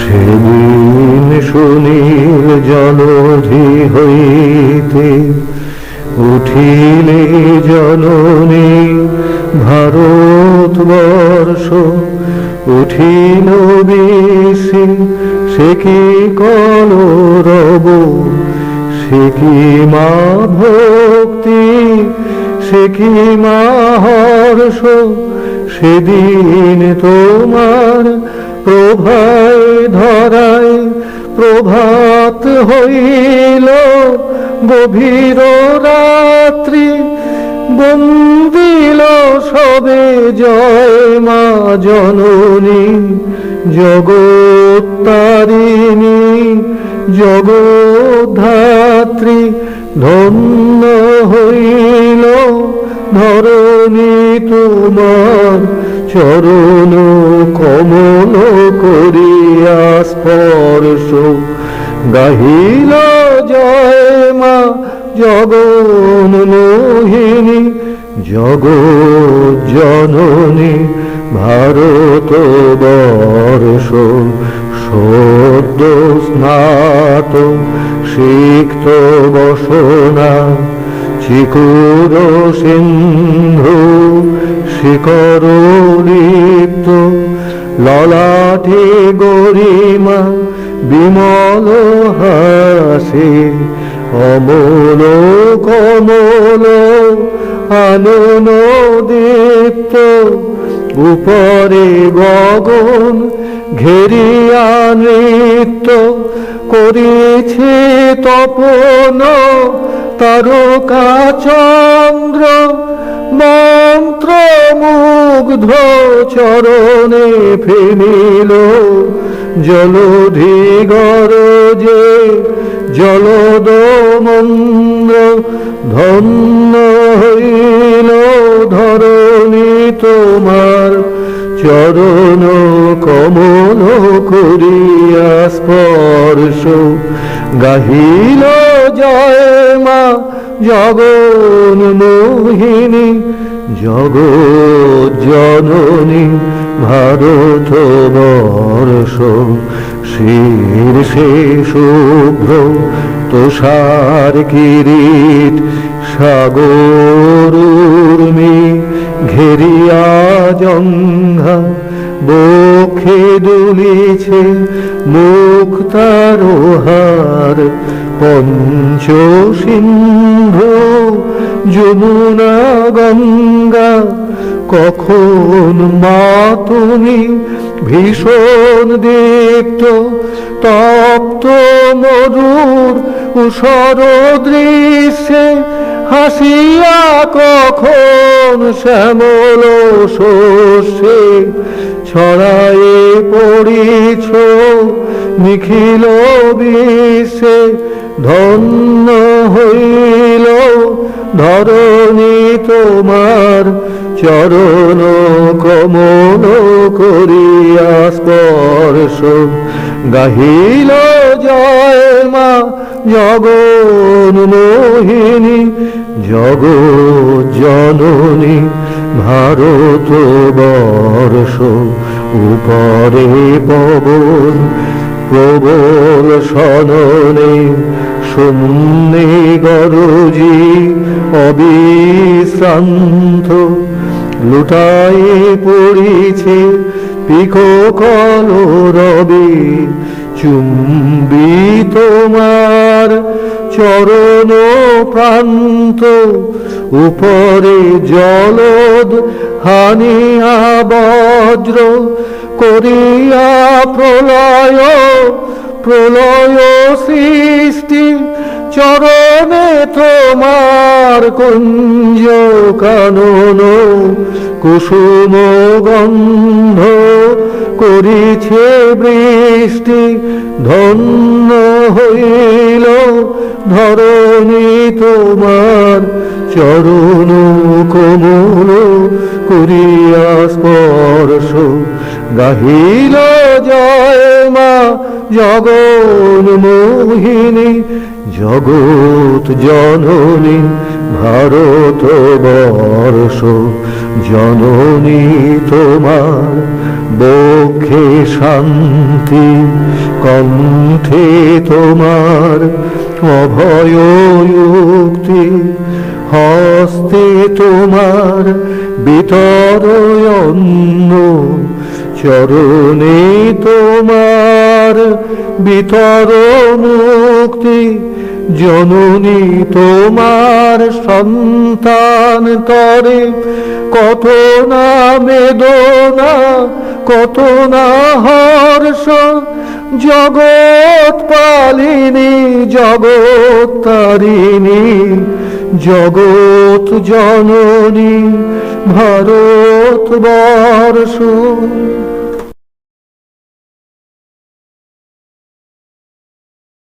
সেদিন সুনীল জলধি হইতে উঠিলে জননী ভারতবর্ষ। উঠিল বেশি, সে কি কলরব? সে কি মা ভক্তি? সে কি মা হর্ষ? সেদিন তোমার প্রভায় ধরায় প্রভাত হইল গভীর রাত্রি, বন্দিল সবে জয় মা জননী জগত্তারিণী জগদ্ধাত্রী, ধন্য হইল চরণ কমল করিয়া স্পর্শ। গাহিল জয় মা জগন মোহিনী জগৎ জননী, ভারত বর্ষ। সদ্য স্নাত সিক্ত বসনা, চিকুর সিন্ধু শিকর লিপ্ত ললাটে গরিমা, বিমল হাসে, অমল কমল আনন দীপ্ত, উপরে গগন ঘেরিয়া নৃত্য করেছে তপন তারকা চন্দ্র মন্ত্র মুগ্ধ চরণে ফেমিল। জলধি গরজে জলদ মন্দ্র ধন্য হইল, ধরণী তোমার চরণ কমল করিয়া স্পর্শ। গাহিল জয় জগন মোহিনী, জগৎ জননী, ভারত বর্ষ শীর্ষে শুভ্র, তুষার কিরিট সাগর উর্মি ঘেরিয়া জঙ্ঘা, বক্ষে দুলিছে মুক্তারোহার পঞ্চ সিন্ধু যমুনা, গঙ্গা, কখন মা তুমি ভীষণ দীপ্ত, তপ্ত মরুর উসর দৃশ্যে হাসিয়া কখন শ্যামল শস্যে ছড়ায়ে পড়িছ, নিখিল বিশ্বে ধন্য হইল ধরণী তোমার চরণ কমল করিয়া স্পর্শ। গাহিল জয় মা জগন মোহিনী জগৎ জননী ভারত বর্ষ। উপরে পবন, প্রবল সননে শূন্যে গরজি অবিশ্রান্ত, লুটায়ে পড়িছে পিকো কল রবি চুম্বি তোমার চরণ প্রান্ত, উপরে জলদ হানিয়া বজ্র করিয়া প্রলয় প্রলয় সৃষ্টি, চরণে তোমার কুঞ্জ কানন, কুসুম গন্ধ করিছে বৃষ্টি, ধন্য হইল, ধরণী তোমার চরণ কোমল। করিয়া স্পর্শ। গাহিল জয় মা জগন মোহিনী, জগৎ জননী, ভারত বর্ষ। জননী তোমার বক্ষে শান্তি, কণ্ঠে তোমার অভয় যুক্তি হস্তে তোমার বিতর অন্ন চরণে তোমার বিতর মুক্তি জননী তোমার সন্তান তরে কত না বেদনা কত না হর্ষ জগৎ পালিনী জগৎ তারিণী জগৎ জননী ভারত বর্ষ।